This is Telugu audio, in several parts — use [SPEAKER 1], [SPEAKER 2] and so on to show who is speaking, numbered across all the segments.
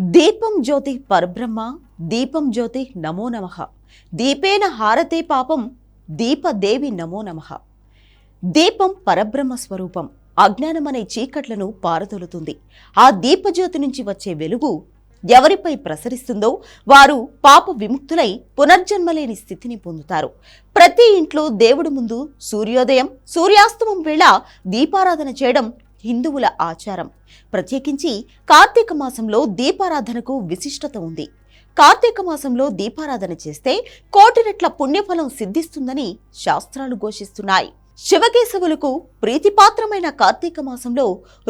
[SPEAKER 1] దీపం జ్యోతి పరబ్రహ్మ దీపం జ్యోతి నమో నమ. దీపేన హారతే పాపం దీపదేవి నమో నమః. దీపం పరబ్రహ్మ స్వరూపం అజ్ఞానమనే చీకట్లను పారదొలుతుంది ఆ దీపజ్యోతి నుంచి వచ్చే వెలుగు ఎవరిపై ప్రసరిస్తుందో వారు పాప విముక్తులై పునర్జన్మలేని స్థితిని పొందుతారు. ప్రతి ఇంట్లో దేవుడి ముందు సూర్యోదయం సూర్యాస్తమం వేళ దీపారాధన చేయడం హిందువుల ఆచారం. ప్రత్యేకించి కార్తీక మాసంలో దీపారాధనకు విశిష్టత ఉంది. కార్తీక మాసంలో దీపారాధన చేస్తే కోటి రెట్ల పుణ్యఫలం సిద్ధిస్తుందని శాస్త్రాలు ఘోషిస్తున్నాయి. శివకేశవులకు ప్రీతిపాత్రమైన కార్తీక మాసంలో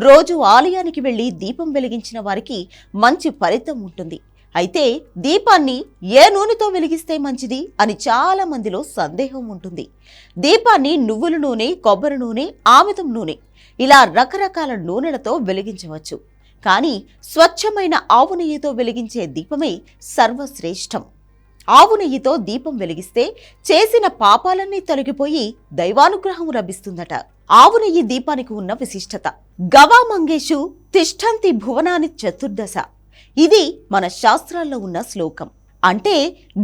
[SPEAKER 1] రోజు ఆలయానికి వెళ్ళి దీపం వెలిగించిన వారికి మంచి ఫలితం ఉంటుంది. అయితే దీపాన్ని ఏ నూనెతో వెలిగిస్తే మంచిది అని చాలా మందిలో సందేహం ఉంటుంది. దీపాన్ని నువ్వుల నూనె కొబ్బరి నూనె ఆముదం నూనె ఇలా రకరకాల నూనెలతో వెలిగించవచ్చు. కానీ స్వచ్ఛమైన ఆవు నెయ్యితో వెలిగించే దీపమే సర్వశ్రేష్టం. ఆవు నెయ్యితో దీపం వెలిగిస్తే చేసిన పాపాలన్నీ తొలగిపోయి దైవానుగ్రహం లభిస్తుందట. ఆవు నెయ్యి దీపానికి ఉన్న విశిష్టత. గవా మంగేషు తిష్టంతి భువనాని చతుర్దశ. ఇది మన శాస్త్రాల్లో ఉన్న శ్లోకం. అంటే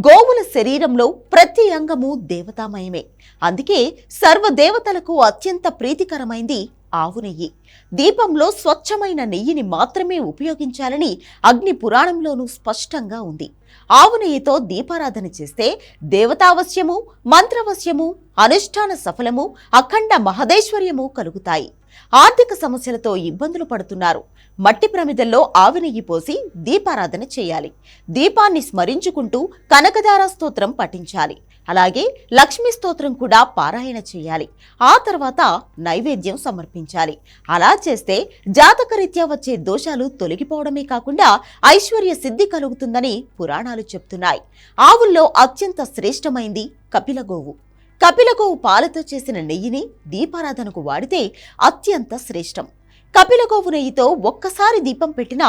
[SPEAKER 1] గోవుల శరీరంలో ప్రతి అంగము దేవతామయమే. అందుకే సర్వదేవతలకు అత్యంత ప్రీతికరమైంది ఆవు నెయ్యి. దీపంలో స్వచ్ఛమైన నెయ్యిని మాత్రమే ఉపయోగించాలని అగ్ని పురాణంలోనూ స్పష్టంగా ఉంది. ఆవు నెయ్యితో దీపారాధన చేస్తే దేవతావశ్యము మంత్రవశ్యము అనుష్ఠాన సఫలము అఖండ మహదేశ్వర్యము కలుగుతాయి. ఆర్థిక సమస్యలతో ఇబ్బందులు పడుతున్నారు. మట్టి ప్రమిదల్లో ఆవినెయ్యి పోసి దీపారాధన చేయాలి. దీపాన్ని స్మరించుకుంటూ కనకదార స్తోత్రం పఠించాలి. అలాగే లక్ష్మీ స్తోత్రం కూడా పారాయణ చేయాలి. ఆ తర్వాత నైవేద్యం సమర్పించాలి. అలా చేస్తే జాతకరీత్యా వచ్చే దోషాలు తొలగిపోవడమే కాకుండా ఐశ్వర్య సిద్ధి కలుగుతుందని పురాణాలు చెప్తున్నాయి. ఆవుల్లో అత్యంత శ్రేష్టమైంది కపిలగోవు. కపిలగోవు పాలతో చేసిన నెయ్యిని దీపారాధనకు వాడితే అత్యంత శ్రేష్టం. కపిలగోవు నెయ్యితో ఒక్కసారి దీపం పెట్టినా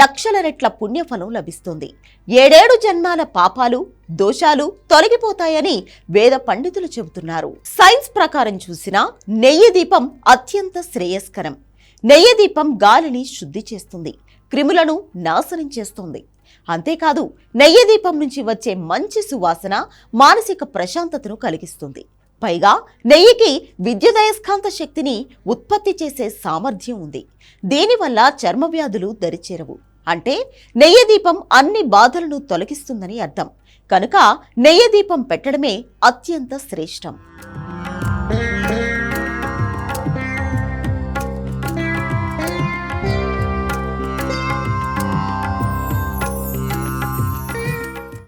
[SPEAKER 1] లక్షల రెట్ల పుణ్యఫలం లభిస్తుంది. ఏడేడు జన్మాల పాపాలు దోషాలు తొలగిపోతాయని వేద పండితులు చెబుతున్నారు. సైన్స్ ప్రకారం చూసినా నెయ్యి దీపం అత్యంత శ్రేయస్కరం. నెయ్యి దీపం గాలిని శుద్ధి చేస్తుంది. క్రిములను నాశనం చేస్తుంది. అంతేకాదు నెయ్యి దీపం నుంచి వచ్చే మంచి సువాసన మానసిక ప్రశాంతతను కలిగిస్తుంది. పైగా నెయ్యికి విద్యుదయస్కాంత శక్తిని ఉత్పత్తి చేసే సామర్థ్యం ఉంది. దీనివల్ల చర్మ వ్యాధులు దరిచేరవు. అంటే నెయ్యి దీపం అన్ని బాధలను తొలగిస్తుందని అర్థం. కనుక నెయ్యి దీపం పెట్టడమే అత్యంత శ్రేష్టం.